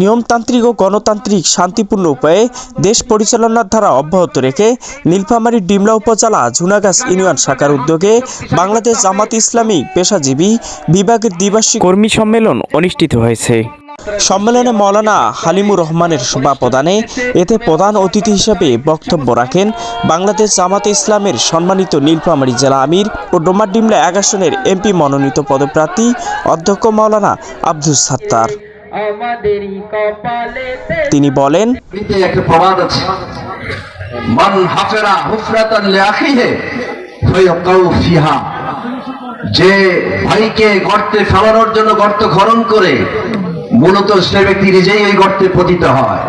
নিয়মতান্ত্রিক ও গণতান্ত্রিক শান্তিপূর্ণ উপায়ে দেশ পরিচালনার ধারা অব্যাহত রেখে নীলফামারী ডিমলা উপজেলা ঝুনাগাছ ইউনিয়ন শাখার উদ্যোগে বাংলাদেশ জামাত ইসলামী পেশাজীবী বিভাগের দ্বিবার্ষিক কর্মী সম্মেলন অনুষ্ঠিত হয়েছে। সম্মেলনে মৌলানা হালিমুর রহমানের সভাপ্রদানে এতে প্রধান অতিথি হিসেবে বক্তব্য রাখেন বাংলাদেশ জামাতে ইসলামের সম্মানিত নীলফামারী জেলা আমির ও ডোমারডিমলা এক আসনের এমপি মনোনীত পদপ্রার্থী অধ্যক্ষ মৌলানা আব্দুল সাত্তার। আমাদেরই তিনি বলেন একটা প্রবাদ আছে। মান হাফেরা হুফরাতান লিআখিহি ফায়াকাউ ফিহা। যে ভাইকে গর্তে ফেলানোর জন্য গর্ত খনন করে মূলত সে ব্যক্তি নিজেই ওই গর্তে পতিত হয়।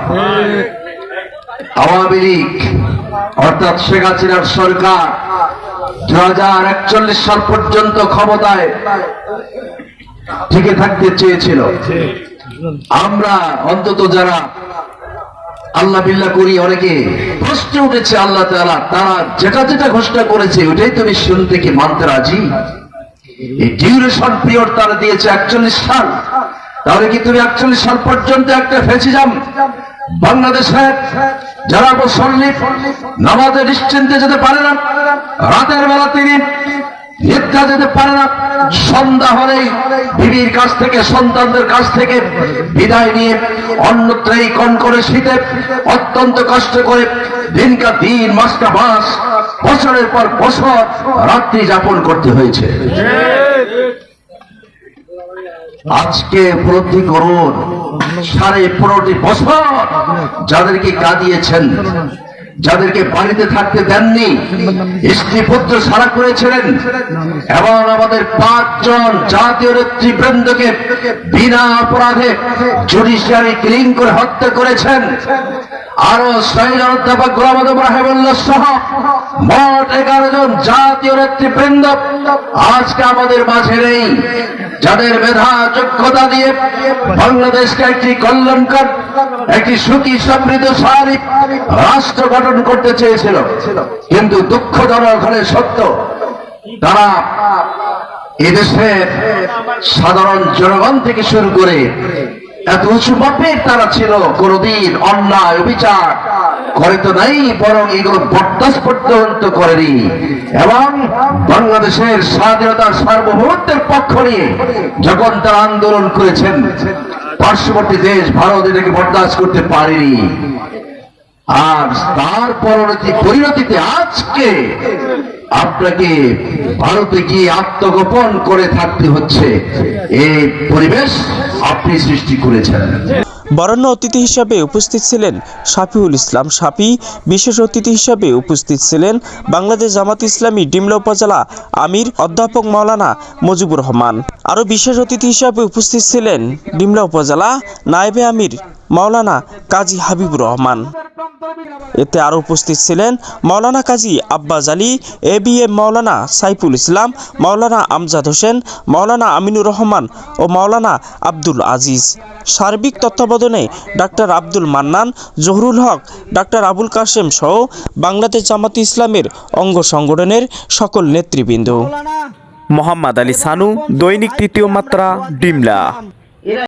আওয়ামী লীগ অর্থাৎ শেখ হাসিনার সরকার দু হাজার একচল্লিশ সাল পর্যন্ত ক্ষমতায় টিকে থাকতে চেয়েছিল। আমরা অন্তত যারা আল্লাহ বিল্লাহ করি, অনেকে প্রশ্ন উঠেছে আল্লাহ তাআলা, তারা যেটা যেটা ঘোষণা করেছে, ওটাই তুমি শুনতে কি মানতে রাজি? এই ডিউরেশন পিরিয়ড তারা দিয়েছে একচল্লিশ সাল। তাহলে কি তুমি একচল্লিশ সাল পর্যন্ত একটা ফেসিজাম? বাংলাদেশে যারা মুসল্লি নামাজে নিশ্চিন্তে যেতে পারে না, রাতের বেলা তিনি নিদ্রা যেতে পারে না, সন্ধ্যা হলেই বিবির কাছ থেকে, সন্তানদের কাছ থেকে বিদায় নিয়ে অন্যত্র এই কনকনে শীতে অত্যন্ত কষ্ট করে দিনকা দিন মাসকা মাস, বছরের পর বছর রাত্রি যাপন করতে হয়েছে। আজকে উপলব্ধি করুন, সাড়ে পনেরোটি বছর যাদেরকে কাঁদিয়েছেন যাদেরকে বাড়িতে থাকতে দেননি, স্ত্রী পুত্র সারা করেছিলেন, এবং আমাদের পাঁচজন জাতীয় নেতৃবৃন্দকে বিনা অপরাধে জুডিশিয়ারি ক্লিন করে হত্যা করেছেন। আরও শহীদ অধ্যাপক গোলাম রাহেবুল্লাহ সহ মোট এগারো জন জাতীয় নেতৃবৃন্দ আজকে আমাদের মাঝে নেই। যাদের মেধা, যোগ্যতা দিয়ে বাংলাদেশকে একটি কল্যাণকর, একটি সুখী, সমৃদ্ধশালী রাষ্ট্র গঠন করতে চেয়েছিল। কিন্তু দুঃখজনক হলে সত্য, তারা এদেশের সাধারণ জনগণ থেকে শুরু করে এত উঁচু মাপের তারা ছিল, কোনদিন অন্যায়, অবিচার করে তো নাই, বরং এগুলো বরদাস্ত পর্যন্ত করেনি। এবং বাংলাদেশের স্বাধীনতার সার্বভৌমত্বের পক্ষ নিয়ে যখন তারা আন্দোলন করেছেন, পার্শ্ববর্তী দেশ ভারত এটাকে বরদাস্ত করতে পারেনি। আর তার পরিণতি পরিণতিতে আজকে আপনাকে ভারতে গিয়ে আত্মগোপন করে থাকতে হচ্ছে। এই পরিবেশ আপনি সৃষ্টি করেছেন। বরণ্য অতিথি হিসাবে উপস্থিত ছিলেন শাফিউল ইসলাম শাফি, বিশেষ অতিথি হিসাবে উপস্থিত ছিলেন বাংলাদেশ জামাত ইসলামী ডিমলা উপজেলা আমির অধ্যাপক মাওলানা মুজিবুর রহমান। আরও বিশেষ অতিথি হিসাবে উপস্থিত ছিলেন ডিমলা উপজেলা নায়েবে আমির মাওলানা কাজী হাবিবুর রহমান। এতে আরও উপস্থিত ছিলেন Maulana Kazi Abbas Ali, A B M Maulana Saiful Islam, Maulana Amjad Hossain, Maulana Aminur Rahman ও মাওলানা আব্দুল আজিজ। সার্বিক তত্ত্বাবধানে ডাক্তার আব্দুল মান্নান, জহরুল হক, ডাক্তার আবুল কাশেম সহ বাংলাদেশ জামাত ইসলামের অঙ্গ সংগঠনের সকল নেতৃবৃন্দ। মোহাম্মদ আলী সানু, দৈনিক তৃতীয় মাত্রা, ডিমলা।